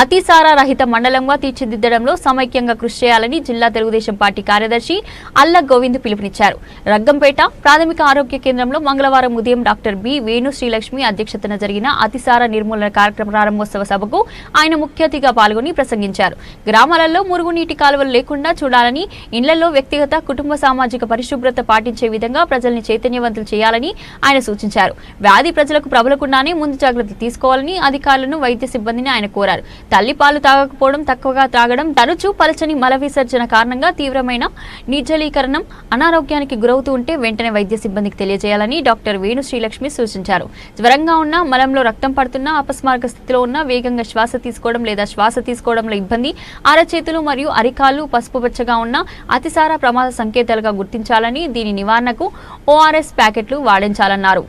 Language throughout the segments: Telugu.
అతిసార రహిత మండలంగా తీర్చిదిద్దడంలో సమైక్యంగా కృషి చేయాలని జిల్లా తెలుగుదేశం పార్టీ కార్యదర్శి అల్ల గోవింద్ పిలుపునిచ్చారు. రగ్గంపేట ప్రాథమిక ఆరోగ్య కేంద్రంలో మంగళవారం ఉదయం డాక్టర్ బి వేణు శ్రీలక్ష్మి అధ్యక్షతన జరిగిన అతిసార నిర్మూలన కార్యక్రమ ప్రారంభోత్సవ సభకు ఆయన ముఖ్య అతిథిగా పాల్గొని ప్రసంగించారు. గ్రామాలలో మురుగునీటి కాలువలు లేకుండా చూడాలని ఇళ్ళలో వ్యక్తిగత కుటుంబ సామాజిక పరిశుభ్రత పాటించే విధంగా ప్రజల్ని చైతన్యవంతులు చేయాలని ఆయన సూచించారు. వ్యాధి ప్రజలకు ప్రబలకుండానే ముందు జాగ్రత్తలు తీసుకోవాలని అధికారులను వైద్య సిబ్బందిని ఆయన కోరారు. తల్లి పాలు తాగకపోవడం తక్కువగా త్రాగడం తరచూ పలచని మల విసర్జన కారణంగా తీవ్రమైన నిర్జలీకరణం అనారోగ్యానికి గురవుతూ ఉంటే వెంటనే వైద్య సిబ్బందికి తెలియజేయాలని డాక్టర్ వేణు శ్రీలక్ష్మి సూచించారు. జ్వరంగా ఉన్న మలంలో రక్తం పడుతున్నా అపస్మారక స్థితిలో ఉన్న వేగంగా శ్వాస తీసుకోవడం లేదా శ్వాస తీసుకోవడంలో ఇబ్బంది అరచేతులు మరియు అరికాలు పసుపుపచ్చగా ఉన్న అతిసార ప్రమాద సంకేతాలుగా గుర్తించాలని దీని నివారణకు ఓఆర్ఎస్ ప్యాకెట్లు వాడించాలన్నారు.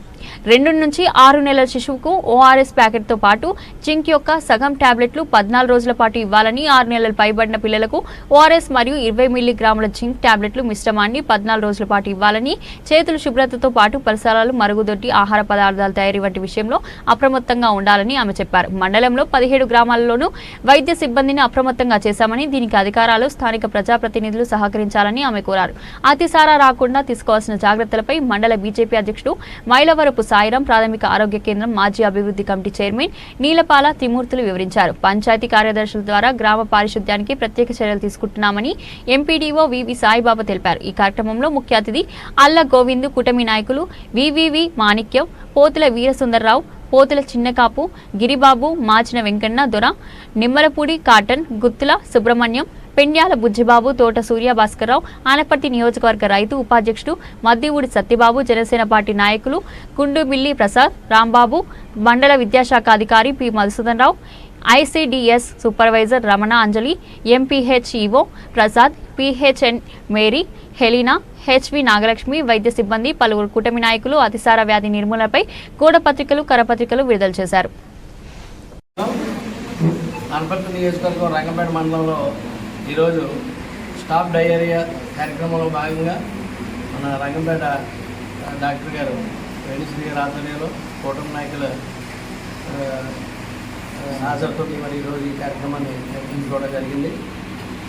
రెండు నుంచి ఆరు నెలల శిశువుకు ఓఆర్ఎస్ ప్యాకెట్తో పాటు జింక్ యొక్క సగం టాబ్లెట్లు పద్నాలుగు రోజుల పాటు ఇవ్వాలని ఆరు నెలలు పైబడిన పిల్లలకు ఓఆర్ఎస్ మరియు ఇరవై మిల్లీగ్రాముల జింక్ టాబ్లెట్లు మిశ్రమాన్ని పద్నాలుగు రోజుల పాటు ఇవ్వాలని చేతుల శుభ్రతతో పాటు పరిసరాలు మరుగుదొడ్డి ఆహార పదార్థాల తయారీ వంటి విషయంలో అప్రమత్తంగా ఉండాలని ఆమె చెప్పారు. మండలంలో పదిహేడు గ్రామాలలోనూ వైద్య సిబ్బందిని అప్రమత్తంగా చేశామని దీనికి అధికారాలు స్థానిక ప్రజాప్రతినిధులు సహకరించాలని ఆమె కోరారు. అతిసారా రాకుండా తీసుకోవాల్సిన జాగ్రత్తలపై మండల బీజేపీ అధ్యక్షుడు మైలవరపు సాయిరాం ప్రాథమిక ఆరోగ్య కేంద్రం మాజీ అభివృద్ధి కమిటీ చైర్మన్ నీలపాల త్రిమూర్తులు వివరించారు. పంచాయతీ కార్యదర్శుల ద్వారా గ్రామ పారిశుద్ధ్యానికి ప్రత్యేక చర్యలు తీసుకుంటున్నామని ఎంపీడీఓ వివి సాయిబాబా తెలిపారు. ఈ కార్యక్రమంలో ముఖ్య అతిథి అల్ల గోవిందు కూటమి నాయకులు వివివి మాణిక్యం పోతుల వీరసుందర్రావు పోతుల చిన్నకాపు గిరిబాబు మాచిన వెంకన్న దొర నిమ్మలపూడి కాటన్ గుత్తుల సుబ్రహ్మణ్యం పెండ్యాల బుజ్జిబాబు తోట సూర్య భాస్కర్రావు ఆనపర్తి నియోజకవర్గ రైతు ఉపాధ్యక్షుడు మద్దివూడి సత్యబాబు జనసేన పార్టీ నాయకులు కుండుమిల్లి ప్రసాద్ రాంబాబు మండల విద్యాశాఖ అధికారి P Madhusudan Rao ICDS supervisor Ramana Anjali MPHEO Prasad PHN Mary Helena HV Nagalakshmi వైద్య సిబ్బంది పలువురు కూటమి నాయకులు అతిసార వ్యాధి నిర్మూలనపై కూడపత్రికలు కరపత్రికలు విడుదల చేశారు. అనపర్తి నియోజకవర్గం రంగంపేట మండలంలో ఈరోజు స్టాప్ డయేరియా కార్యక్రమంలో భాగంగా మన రంగంపేట డాక్టర్ గారు వేణుశ్రీ గారి ఆధ్వర్యంలో కూటమి నాయకుల హాజరుతో మరి ఈరోజు ఈ కార్యక్రమాన్ని నిర్వహించుకోవడం జరిగింది.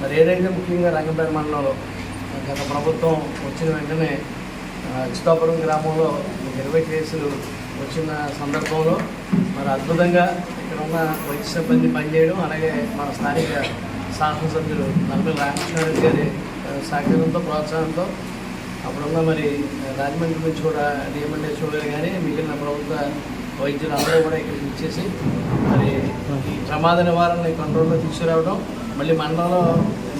మరి ఏదైతే ముఖ్యంగా రంగంపేట మండలంలో గత ప్రభుత్వం వచ్చిన వెంటనే చిత్తాపురం గ్రామంలో ఇరవై కేసులు వచ్చిన సందర్భంలో మరి అద్భుతంగా ఇక్కడ ఉన్న వైద్య సిబ్బంది పనిచేయడం అలాగే మన స్థానిక శాసన సభ్యులు నల్లమల్లి రామకృష్ణారెడ్డి గారి సహకారంతో ప్రోత్సాహంతో అప్పుడున్న మరి రాజమండ్రి నుంచి కూడా డిఎంఎల్ఏ గారు కానీ మిగిలిన ప్రభుత్వ వైద్యులు అందరూ కూడా ఇక్కడికి ఇచ్చేసి మరి ఈ ప్రమాద నివారణ కంట్రోల్లో తీసుకురావడం మళ్ళీ మండలంలో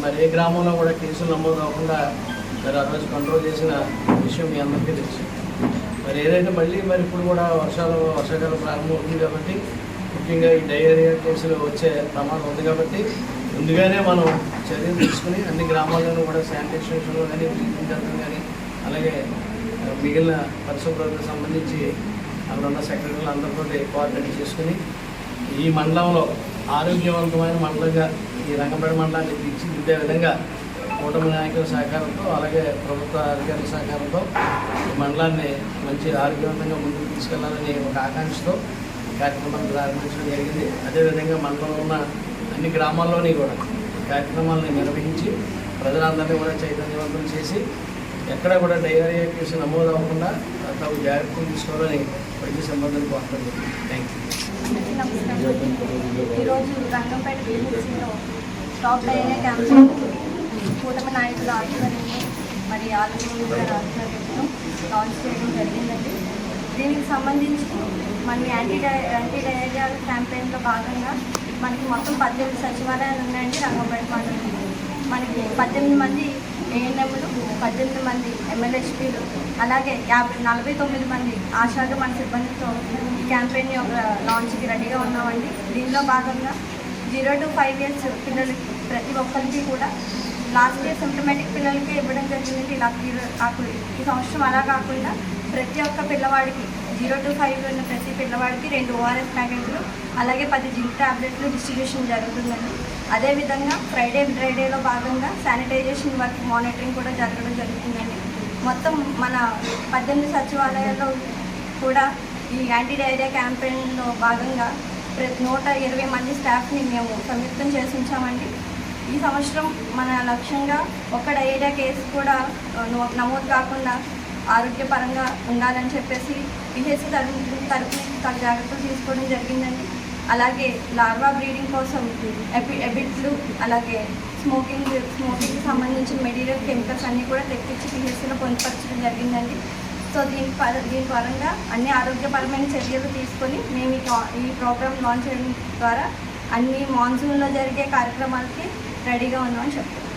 మరి ఏ గ్రామంలో కూడా కేసులు నమోదు అవ్వకుండా మరి ఆ రోజు కంట్రోల్ చేసిన విషయం మీ అందరికీ తెలుసు. మరి ఏదైతే మళ్ళీ మరి ఇప్పుడు కూడా వర్షాలు వర్షాకాలం ప్రారంభం అవుతుంది కాబట్టి ముఖ్యంగా ఈ డయేరియా కేసులు వచ్చే ప్రమాదం ఉంది కాబట్టి ముందుగానే మనం చర్యలు తీసుకుని అన్ని గ్రామాల్లోనూ కూడా శానిటేషన్లో కానీ బ్లీచింగ్ జరగడం కానీ అలాగే మిగిలిన పరిశుభ్రతకు సంబంధించి అక్కడ ఉన్న సెక్రటరీలు అందరితో కోఆర్డినేట్ చేసుకుని ఈ మండలంలో ఆరోగ్యవంతమైన మండలంగా ఈ రంగంపేట మండలాన్ని తీర్చిదిద్దే విధంగా కూటమి నాయకుల సహకారంతో అలాగే ప్రభుత్వ అధికారుల సహకారంతో ఈ మండలాన్ని మంచి ఆరోగ్యవంతంగా ముందుకు తీసుకెళ్ళాలని ఒక ఆకాంక్షతో కార్యక్రమాన్ని ప్రారంభించడం జరిగింది. అదేవిధంగా మండలంలో ఉన్న అన్ని గ్రామాల్లోని కూడా కార్యక్రమాలను నిర్వహించి ప్రజలందరినీ కూడా చైతన్యవంతం చేసి ఎక్కడ కూడా డైరియా కేసు నమోదు అవ్వకుండా తగు జాగ్రత్తలు తీసుకోవాలని వైద్య సంబంధాన్ని కోరుతుంది థ్యాంక్ యూ ఈరోజు రంగంపేట బీహెచ్సిలో స్టాప్ డైరియా క్యాంపెయిన్ కూటమి నాయకుల ఆధ్వర్యంలో మరి ఆలోచన గారి ఆధ్వర్యంలో లాంచ్ చేయడం జరిగిందండి. దీనికి సంబంధించి మన యాంటీ డై యాంటీ డైరియా క్యాంపెయిన్లో భాగంగా మనకి మొత్తం పద్దెనిమిది సచివాలయాలు ఉన్నాయండి రంగంపేట మండలం మనకి పద్దెనిమిది మంది ఏఎన్ఎంలు పద్దెనిమిది మంది ఎమ్మెల్యేస్పీలు అలాగే యాభై నలభై తొమ్మిది మంది ఆశాగా మన సిబ్బందితో ఈ క్యాంపెయిన్ యొక్క లాంచ్కి రెడీగా ఉన్నామండి. దీనిలో భాగంగా జీరో టు ఫైవ్ ఇయర్స్ పిల్లలకి ప్రతి ఒక్కరికి కూడా లాస్ట్ ఇయర్ సిమ్టమేటిక్ పిల్లలకి ఇవ్వడం జరిగింది ఇలా ఈ సంవత్సరం అలా కాకుండా ప్రతి ఒక్క పిల్లవాడికి జీరో టు ఫైవ్ ఉన్న ప్రతి పిల్లవాడికి రెండు ఓఆర్ఎస్ ప్యాకెట్లు అలాగే పది జింక్ టాబ్లెట్లు డిస్ట్రిబ్యూషన్ జరుగుతుందండి. అదేవిధంగా ఫ్రైడే ఫ్రైడేలో భాగంగా శానిటైజేషన్ వర్క్ మానిటరింగ్ కూడా జరగడం జరుగుతుందండి. మొత్తం మన పద్దెనిమిది సచివాలయాల్లో కూడా ఈ యాంటీ డైరియా క్యాంపెయిన్లో భాగంగా ప్రతి నూట ఇరవై మంది స్టాఫ్ని మేము సంయుక్తం చేసి ఉంచామండి. ఈ సంవత్సరం మన లక్ష్యంగా ఒక్క డైరియా కేసు కూడా నమోదు కాకుండా ఆరోగ్యపరంగా ఉండాలని చెప్పేసి పిహెచ్ తరపు తరపు తగు జాగ్రత్తలు తీసుకోవడం జరిగిందండి. అలాగే లార్వా బ్రీడింగ్ కోసం ఎబి ఎబిట్లు అలాగే స్మోకింగ్ స్మోకింగ్కి సంబంధించిన మెటీరియల్ కెమికల్స్ అన్నీ కూడా తెప్పించి పిహెచ్సిలో పొందుపరచడం జరిగిందండి. సో దీని పర దీని పరంగా అన్ని ఆరోగ్యపరమైన చర్యలు తీసుకొని మేము ఈ ఈ ప్రోగ్రామ్ లాంచ్ చేయడం ద్వారా అన్ని మాన్సూన్లో జరిగే కార్యక్రమాలకి రెడీగా ఉన్నామని చెప్తున్నాం.